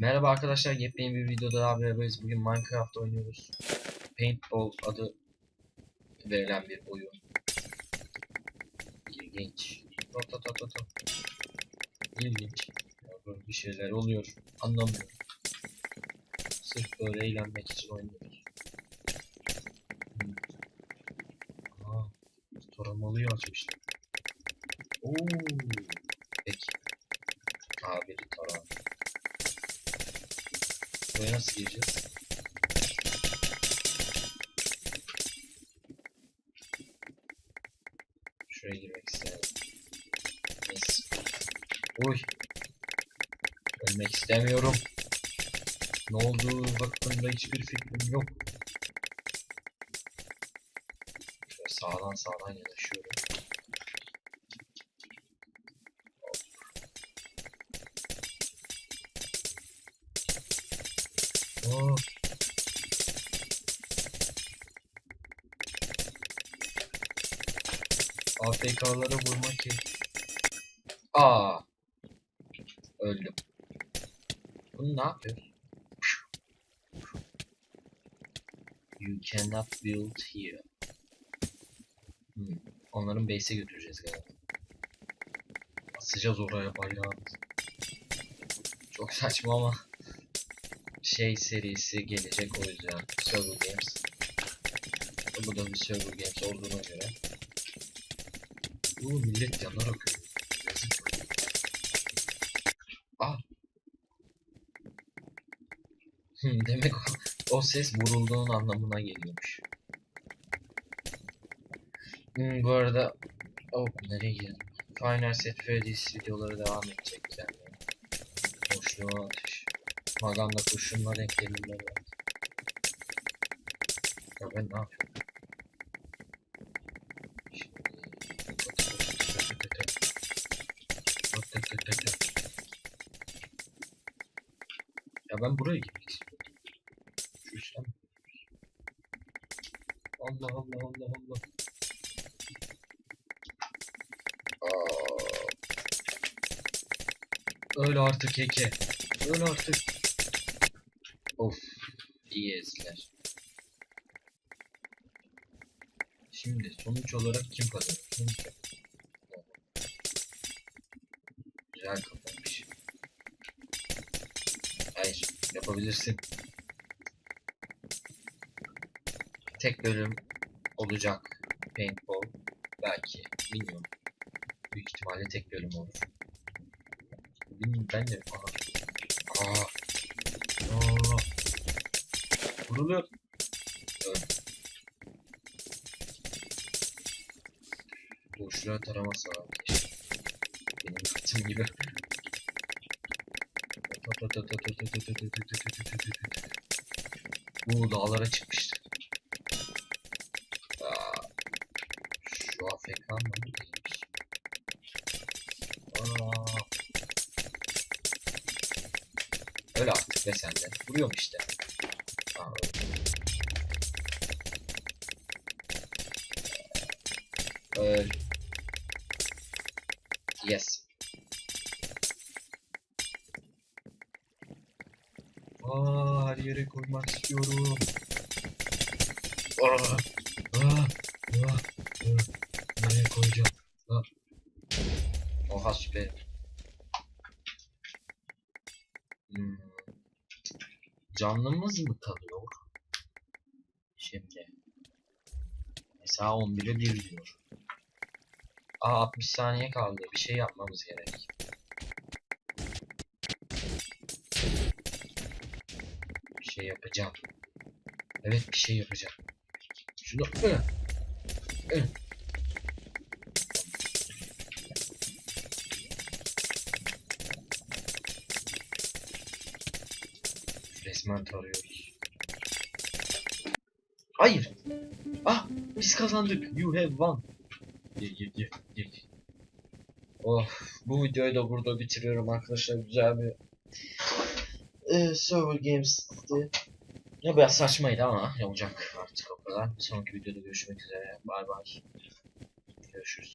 Merhaba arkadaşlar, yepyeni bir videoda daha beraberiz. Bugün Minecraft oynuyoruz. Paintball adı verilen bir oyun. İlginç. Ta ta ta. İlginç. Böyle bir şeyler oluyor. Anlamıyorum. Sırf böyle eğlenmek için oynuyoruz. Hmm. Aa, taramalığı açmışlar. Oo. Peki. Tabiri taran. Buraya nasıl gireceğiz? Şuraya girmek istedim. Neyse. Uy. Ölmek istemiyorum. Ne oldu hakkında hiçbir fikrim yok. Şöyle sağdan sağdan yanaşıyorum. Oh. AFK'lara vurmak ki. Aa. Öldüm. Bunu ne yapıyor? You cannot build here. Hmm. Onların base'e götüreceğiz galiba. Asacağız oraya bayrağımızı. Çok saçma ama şey serisi gelecek o yüzden Server Games. Bu da bir Server Games olduğuna göre. Uuu millet yanar akıyor. Ah. Demek o, o ses vurulduğun anlamına geliyormuş. Hmm, bu arada oh nereye girdim? Final Set Freddy's videoları devam edecek yani. Boşluğa. Maganda kurşunla denk gelirler. Ya ben ne yapıyorum? Ya ben buraya gitmek istiyorum. Şu üstten? Allah Allah Allah Allah. Aa. Artık keke. Öyle artık. Of. iyi ezdiler. Şimdi sonuç olarak kim kazanır? Kim kazanır? Güzel kapanmış. Hayır, yapabilirsin. Tek bölüm olacak paintball. Belki, bilmiyorum. Büyük ihtimalle tek bölüm olur. Bilmiyorum ben de. Aha. Aa. Boşluğa taraması var. keşke. Benim yaptığım gibi. Bu dağlara çıkmıştı. Aa, şu AFK mı? Öyle artık be sen de. Vuruyorum işte. Öl. Yes. Aa, her yere koymak istiyorum. Aa, aa, aa. Nereye koyacağım? Aa. Oha süper. Hmm. Canlımız mı kalıyor? Şimdi. Mesela 11'e 1 diyor. Aa 60 saniye kaldı. Bir şey yapmamız gerek. Bir şey yapacağım. Evet bir şey yapacağım. Şunu Hı. Hı. Resmen tarıyoruz. Hayır. Ah biz kazandık. You have won. Gir gir gir gir. Oh bu videoyu da burada bitiriyorum arkadaşlar. Güzel bir e, server games'ti. Ya biraz saçmaydı ama yapacak artık o kadar. Sonraki videoda görüşmek üzere. Bay bay. Görüşürüz.